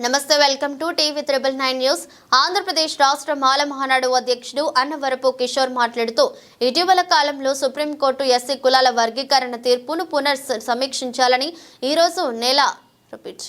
నమస్తే welcome to TV triple nine news. Andhra Pradesh రాష్ట్ర మాల మహానాడు అధ్యక్షుడు అన్నవరపు కిషోర్ మాట్లాడుతూ ఇటీవల కాలంలో సుప్రీంకోర్టు ఎస్సీ కులాల వర్గీకరణ తీర్పును పునర్ సమీక్షించాలని ఈరోజు నెల రిపీట్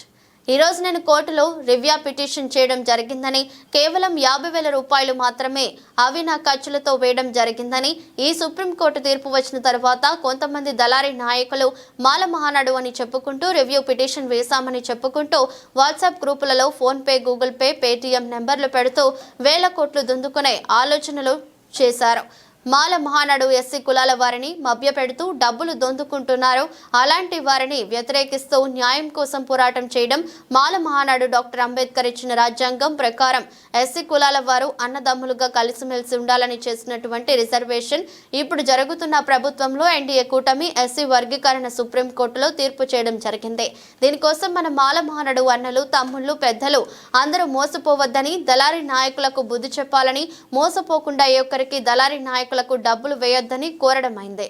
ఈరోజు నేను కోర్టులో రివ్యా పిటిషన్ చేయడం జరిగిందని కేవలం యాభై వేల రూపాయలు మాత్రమే అవి నా ఖర్చులతో వేయడం జరిగిందని ఈ సుప్రీంకోర్టు తీర్పు వచ్చిన తర్వాత కొంతమంది దళారీ నాయకులు మాల మహానాడు అని చెప్పుకుంటూ రివ్యూ పిటిషన్ వేశామని చెప్పుకుంటూ వాట్సాప్ గ్రూపులలో ఫోన్పే గూగుల్ పే పేటీఎం నెంబర్లు పెడుతూ వేల కోట్లు దుందుకునే ఆలోచనలు చేశారు. మాల మహానాడు ఎస్సీ కులాల వారిని మభ్యపెడుతూ డబ్బులు దొందుకుంటున్నారు. అలాంటి వారిని వ్యతిరేకిస్తూ న్యాయం కోసం పోరాటం చేయడం మాల మహానాడు డాక్టర్ అంబేద్కర్ ఇచ్చిన రాజ్యాంగం ప్రకారం ఎస్సీ కులాల వారు అన్నదమ్ములుగా కలిసిమెలిసి ఉండాలని చేసినటువంటి రిజర్వేషన్ ఇప్పుడు జరుగుతున్న ప్రభుత్వంలో ఎన్డీఏ కూటమి ఎస్సీ వర్గీకరణ సుప్రీంకోర్టులో తీర్పు చేయడం జరిగింది. దీనికోసం మన మాల మహానాడు అన్నలు తమ్ముళ్ళు పెద్దలు అందరూ మోసపోవద్దని దళారీ నాయకులకు బుద్ధి చెప్పాలని మోసపోకుండా ఏ ఒక్కరికి దళారీ నాయకులకు డబ్బులు వేయొద్దని కోరడమైంది.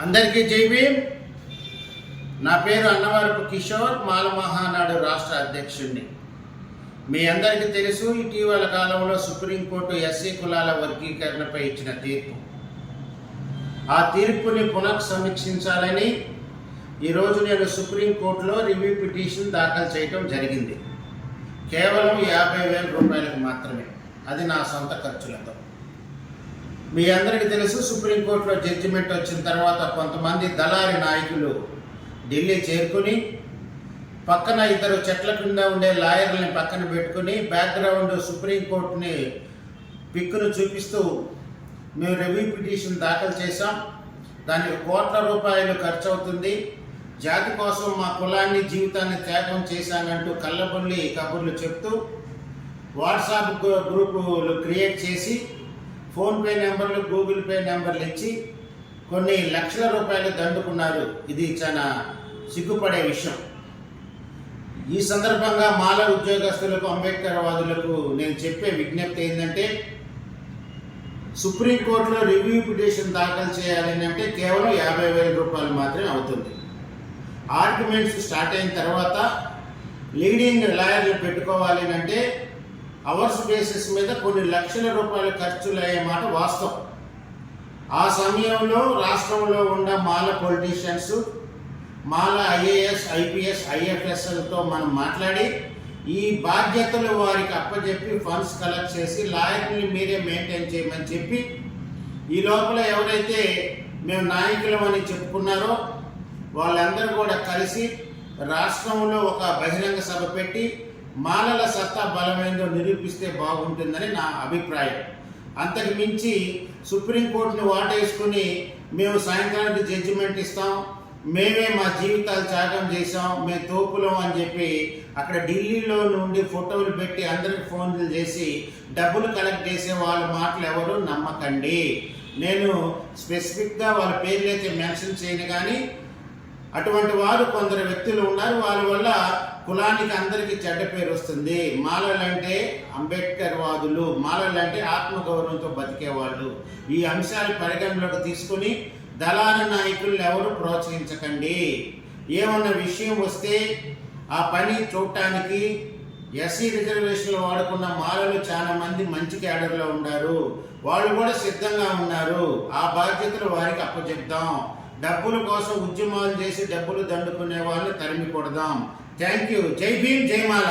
అందరికీ జై భీమ్. నా పేరు అన్నవరపు కిషోర్ మాల మహానాడు రాష్ట్ర అధ్యక్షుడిని మీ అందరికీ తెలుసు ఇటీవల కాలంలో సుప్రీంకోర్టు ఎస్సీ కులాల వర్గీకరణపై ఇచ్చిన తీర్పు. ఆ తీర్పుని పునఃసమీక్షించాలని ఈరోజు నేను సుప్రీంకోర్టులో రివ్యూ పిటిషన్ దాఖలు చేయడం జరిగింది. కేవలం యాభై వేల రూపాయలకు మాత్రమే. అది నా సొంత ఖర్చులతో. మీ అందరికీ తెలుసు సుప్రీంకోర్టులో జడ్జిమెంట్ వచ్చిన తర్వాత కొంతమంది దళారి నాయకులు ఢిల్లీ చేరుకుని పక్కన ఇద్దరు చెట్ల కింద ఉండే లాయర్లని పక్కన పెట్టుకుని బ్యాక్గ్రౌండ్ సుప్రీంకోర్టుని పిక్కును చూపిస్తూ మేము రివ్యూ పిటిషన్ దాఖలు చేశాం. దానికి కోట్ల రూపాయలు ఖర్చు అవుతుంది జాతి కోసం మా కులాన్ని జీవితాన్ని త్యాగం చేశానంటూ కళ్ళబొల్లి కబుర్లు చెప్తూ వాట్సాప్ గ్రూపులు క్రియేట్ చేసి ఫోన్పే నెంబర్లు గూగుల్ పే నెంబర్లు ఇచ్చి కొన్ని లక్షల రూపాయలు దండుకున్నారు. ఇది చాలా సిగ్గుపడే విషయం. ఈ సందర్భంగా మాల ఉద్యోగస్తులకు అంబేద్కర్ వాదులకు నేను చెప్పే విజ్ఞప్తి ఏంటంటే సుప్రీంకోర్టులో రివ్యూ పిటిషన్ దాఖలు చేయాలని అంటే కేవలం యాభై వేల రూపాయలు మాత్రమే అవుతుంది. ఆర్గ్యుమెంట్స్ స్టార్ట్ అయిన తర్వాత లీడింగ్ లాయర్లు పెట్టుకోవాలి అని అంటే అవర్స్ బేసిస్ మీద కొన్ని లక్షల రూపాయల ఖర్చులు అయ్యే మాట వాస్తవం. ఆ సమయంలో రాష్ట్రంలో ఉన్న Mala politicians Mala IAS IPS ఐఎఫ్ఎస్ఎల్తో మనం మాట్లాడి ఈ బాధ్యతలు వారికి అప్పచెప్పి ఫండ్స్ కలెక్ట్ చేసి లాయర్ని మీరే మెయింటైన్ చేయమని చెప్పి ఈ లోపల ఎవరైతే మేము నాయకులం అని చెప్పుకున్నారో వాళ్ళందరూ కూడా కలిసి రాష్ట్రంలో ఒక బహిరంగ సభ పెట్టి మాలల సత్తా బలమైందో నిరూపిస్తే బాగుంటుందని నా అభిప్రాయం. అంతకు మించి సుప్రీంకోర్టుని వాటేసుకుని మేము సాయంత్రానికి జడ్జిమెంట్ ఇస్తాం. మేమే మా జీవితాలు త్యాగం చేసాం మేము తోపులం అని చెప్పి అక్కడ ఢిల్లీలో నుండి ఫోటోలు పెట్టి అందరికి ఫోన్లు చేసి డబ్బులు కలెక్ట్ చేసే వాళ్ళ మాటలు ఎవరు నమ్మకండి. నేను స్పెసిఫిక్గా వాళ్ళ పేర్లు అయితే మెన్షన్ చేయను కానీ అటువంటి వారు కొందరు వ్యక్తులు ఉన్నారు. వారి వల్ల కులానికి అందరికీ చెడ్డ పేరు వస్తుంది. మాలలంటే అంబేద్కర్ వాదులు. మాలలంటే ఆత్మగౌరవంతో బతికేవాళ్ళు. ఈ అంశాలు పరిగణలోకి తీసుకుని దళాల నాయకులను ఎవరు ప్రోత్సహించకండి. ఏమన్నా విషయం వస్తే ఆ పని చూడటానికి ఎస్సీ రిజర్వేషన్లు వాడుకున్న మాలలు చాలా మంది మంచి క్యాడర్లో ఉన్నారు. వాళ్ళు కూడా సిద్ధంగా ఉన్నారు. ఆ బాధ్యతలు వారికి అప్పచెప్తాం డబ్బుల కోసం ఉద్యమాలు చేసి డబ్బులు దండుకునే వాళ్ళని తరిమి కొడదాం థ్యాంక్ యూ జై భీమ్ జైమాల